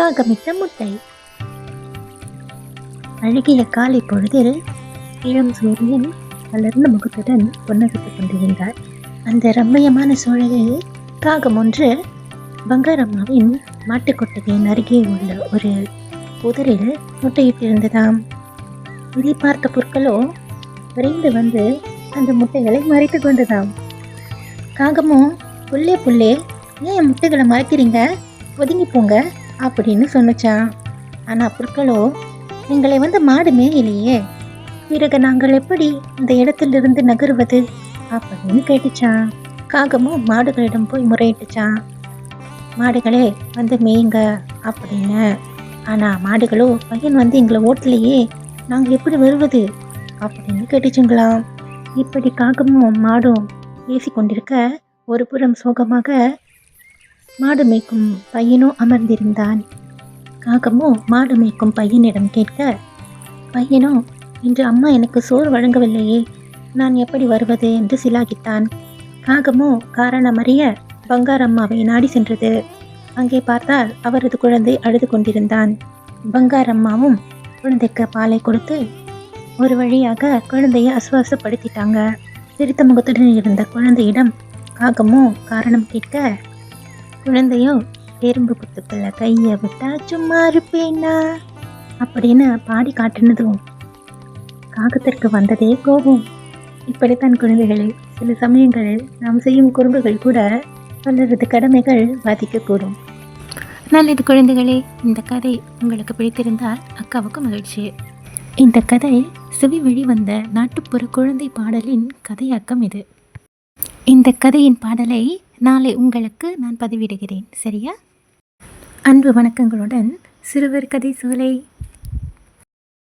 காகமிட்ட முட்டை. அழகிய காலை பொழுதில் இளம் சூரியன் வளர்ந்த முகத்துடன் புன்னகைத்துக் கொண்டிருந்தார். அந்த ரம்மியமான சூழலில் காகம் ஒன்று பங்காரம்மாவின் மாட்டுக்கொட்டகையின் அருகே உள்ள ஒரு புதரில் முட்டையிட்டிருந்ததாம். இதை பார்த்த புற்களோ விரைந்து வந்து அந்த முட்டைகளை மறைத்து கொண்டதாம். காகமும் புள்ளே புள்ளே ஏன் முட்டைகளை மறைக்கிறீங்க? ஒதுங்கி போங்க. அப்படின்னு சொன்னுச்சான் ஆனால் புற்களோ எங்களை வந்து மாடு மேயிலையே பிறகு நாங்கள் எப்படி இந்த இடத்திலிருந்து நகருவது? அப்படின்னு கேட்டுச்சான் காகமும் மாடுகளிடம் போய் முறையிட்டுச்சான் மாடுகளே வந்து மேயுங்க அப்படின்னு. ஆனால் மாடுகளோ பையன் வந்து எங்களை ஓட்டலையே. நாங்கள் எப்படி வருவது? அப்படின்னு கேட்டுச்சுங்களாம். இப்படி காகமும் மாடும் பேசி கொண்டிருக்க ஒரு புறம் சோகமாக மாடு மேய்க்கும் பையனும் அமர்ந்திருந்தான். காகமோ மாடு மேய்க்கும் பையனிடம் கேட்க பையனோ இன்று அம்மா எனக்கு சோறு வழங்கவில்லையே நான் எப்படி வருவது? என்று சிலாகித்தான். காகமோ காரணமறிய பங்காரம்மாவை நாடி சென்றது. அங்கே பார்த்தால் அவரது குழந்தை அழுது கொண்டிருந்தான். பங்காரம்மாவும் குழந்தைக்கு பாலை கொடுத்து ஒரு வழியாக குழந்தையை அசுவாசப்படுத்திட்டாங்க. சிரித்த முகத்துடன் இருந்த குழந்தையிடம் காகமோ காரணம் கேட்க குழந்தையோ எறும்பு புத்துக்குள்ள கையை விட்டா சும்மா இருப்பேனா? அப்படின்னு பாடி காட்டுனதும் காகத்திற்கு வந்ததே கோபம். இப்படித்தான் குழந்தைகளே சில சமயங்களில் நாம் செய்யும் குறும்புகள் கூட பலரது கடமைகள் பாதிக்கக்கூடும். நல்லது குழந்தைகளே இந்த கதை உங்களுக்கு பிடித்திருந்தால் அக்காவுக்கு மகிழ்ச்சி. இந்த கதை செவி வழி வந்த நாட்டுப்புற குழந்தை பாடலின் கதையாக்கம் இது. இந்த கதையின் பாடலை நாளை உங்களுக்கு நான் பதிவிடுகிறேன். சரியா? அன்பு வணக்கங்களுடன் சிறுவர் கதை சோலை